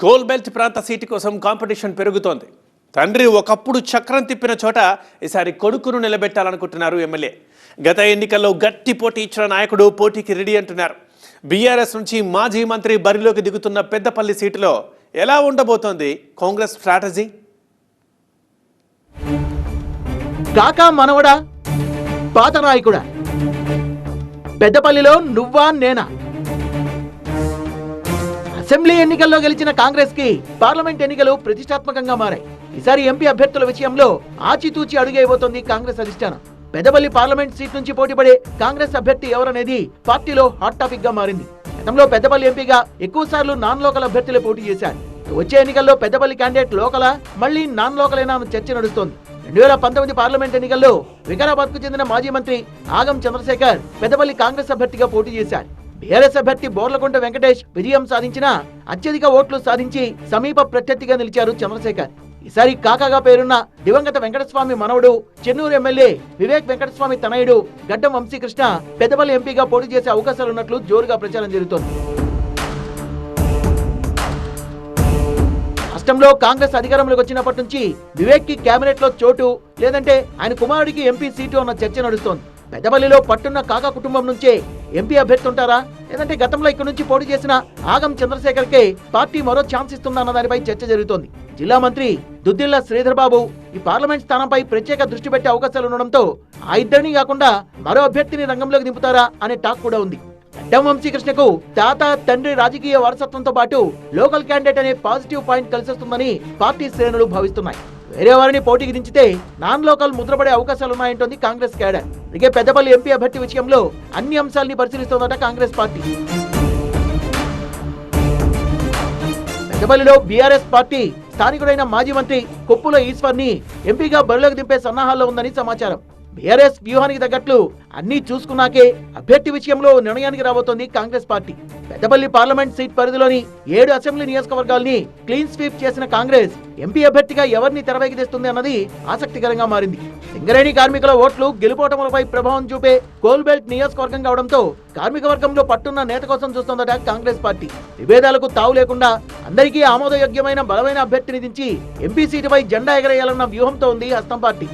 Coal belt ప్రాంత seat కోసం competition పెరుగుతోంది. తండ్రి ఒకప్పుడు చక్రం తిప్పిన చోట ఈసారి కొడుకును నిలబెట్టాలనుకుంటున్నారు ఎమ్మెల్యే. గత ఎన్నికల్లో గట్టి పోటీ ఇచ్చిన నాయకుడు పోటీకి రెడీ అంటున్నారు. బీఆర్ఎస్ నుంచి మాజీ మంత్రి బరిలోకి దిగుతున్న పెద్దపల్లి సీటులో ఎలా ఉండబోతోంది కాంగ్రెస్ స్ట్రాటజీ? కాకా మనవడా? పాత నాయకుడా? పెద్దపల్లిలో నువ్వా నేనా? అసెంబ్లీ ఎన్నికల్లో గెలిచిన కాంగ్రెస్కి పార్లమెంట్ ఎన్నికలు ప్రతిష్టాత్మకంగా మారాయి. ఈసారి ఎంపీ అభ్యర్థుల విషయంలో ఆచితూచి అడుగైపోతుంది కాంగ్రెస్ అధిష్టానం. పెద్దపల్లి పార్లమెంట్ సీట్ నుంచి పోటీపడే కాంగ్రెస్ అభ్యర్థి ఎవరనేది పార్టీలో హాట్ టాపిక్గా మారింది. గతంలో పెద్దపల్లి ఎంపీగా ఎక్కువ సార్లు నాన్ లోకల్ అభ్యర్థులే పోటీ చేశారు. వచ్చే ఎన్నికల్లో పెద్దపల్లి క్యాండిడేట్ లోకల మళ్ళీ నాన్ లోకలేనా అన్న చర్చ నడుస్తోంది. రెండు వేల పంతొమ్మిది పార్లమెంట్ ఎన్నికల్లో వికారాబాద్కు చెందిన మాజీ మంత్రి ఆగం చంద్రశేఖర్ పెద్దపల్లి కాంగ్రెస్ అభ్యర్థిగా పోటీ చేశారు. బీఆర్ఎస్ అభ్యర్థి బోర్లకొండ వెంకటేష్ విజయం సాధించిన అత్యధిక ఓట్లు సాధించి సమీప ప్రత్యర్థిగా నిలిచారు చంద్రశేఖర్. ఈసారి కాకాగా పేరున్న దివంగత వెంకటస్వామి మనవడు చెన్నూరు ఎమ్మెల్యే వివేక్ వెంకటస్వామి తనయుడు గడ్డం వంశీకృష్ణ పెద్దపల్లి ఎంపీగా పోటీ చేసే అవకాశాలున్నట్లు జోరుగా ప్రచారం జరుగుతోంది. రాష్ట్రంలో కాంగ్రెస్ అధికారంలోకి వచ్చినప్పటి నుంచి వివేక్కి కేబినెట్లో చోటు లేదంటే ఆయన కుమారుడికి ఎంపీ సీటు అన్న చర్చ నడుస్తోంది. పెద్దపల్లిలో పట్టున్న కాకా కుటుంబం నుంచే ఎంపీ అభ్యర్థి ఉంటారా లేదంటే గతంలో ఇక్కడ నుంచి పోటీ చేసిన ఆగం చంద్రశేఖర్ కే పార్టీ మరో ఛాన్స్ ఇస్తుందన్న దానిపై చర్చ జరుగుతోంది. జిల్లా మంత్రి దుద్దిల్ల శ్రీధర్బాబు ఈ పార్లమెంట్ స్థానంపై ప్రత్యేక దృష్టి పెట్టే అవకాశాలు ఉండడంతో ఆ ఇద్దరిని కాకుండా మరో అభ్యర్థిని రంగంలోకి దింపుతారా అనే టాక్ కూడా ఉంది. అడ్డం వంశీకృష్ణకు తాత తండ్రి రాజకీయ వారసత్వంతో పాటు లోకల్ క్యాండిడేట్ అనే పాజిటివ్ పాయింట్ కలిసొస్తుందని పార్టీ శ్రేణులు భావిస్తున్నాయి. వేరే వారిని పోటీకి దించితే నాన్ లోకల్ ముద్రపడే అవకాశాలున్నాయంటోంది కాంగ్రెస్ క్యాడర్. ఇకే పెద్దపల్లి ఎంపీ అభ్యర్థి విషయంలో అన్ని అంశాల్ని పరిశీలిస్తోందట కాంగ్రెస్ పార్టీ. పెద్దపల్లిలో బీఆర్ఎస్ పార్టీ స్థానికుడైన మాజీ మంత్రి కొప్పుల ఈశ్వర్ని ఎంపీగా బరిలోకి దింపే సన్నాహాల్లో ఉందని సమాచారం. బీఆర్ఎస్ వ్యూహానికి తగ్గట్లు అన్ని చూసుకున్నాకే అభ్యర్థి విషయంలో నిర్ణయానికి రాబోతోంది Congress party. Peddapalli parliament seat పరిధిలోని ఏడు అసెంబ్లీ నియోజకవర్గాల్ని క్లీన్ స్వీప్ చేసిన కాంగ్రెస్ ఎంపీ అభ్యర్థిగా ఎవరిని తెరవైకి తెస్తుంది అన్నది ఆసక్తికరంగా మారింది. సింగరేణి కార్మికుల ఓట్లు గెలుపోటములపై ప్రభావం చూపే కోల్బెల్ట్ నియోజకవర్గం కావడంతో కార్మిక వర్గంలో పట్టున్న నేత కోసం చూస్తోందట కాంగ్రెస్ పార్టీ. విభేదాలకు తావు లేకుండా అందరికీ ఆమోదయోగ్యమైన బలమైన అభ్యర్థిని దించి ఎంపీ సీటుపై జెండా ఎగరేయాలన్న వ్యూహంతో ఉంది హస్తం పార్టీ.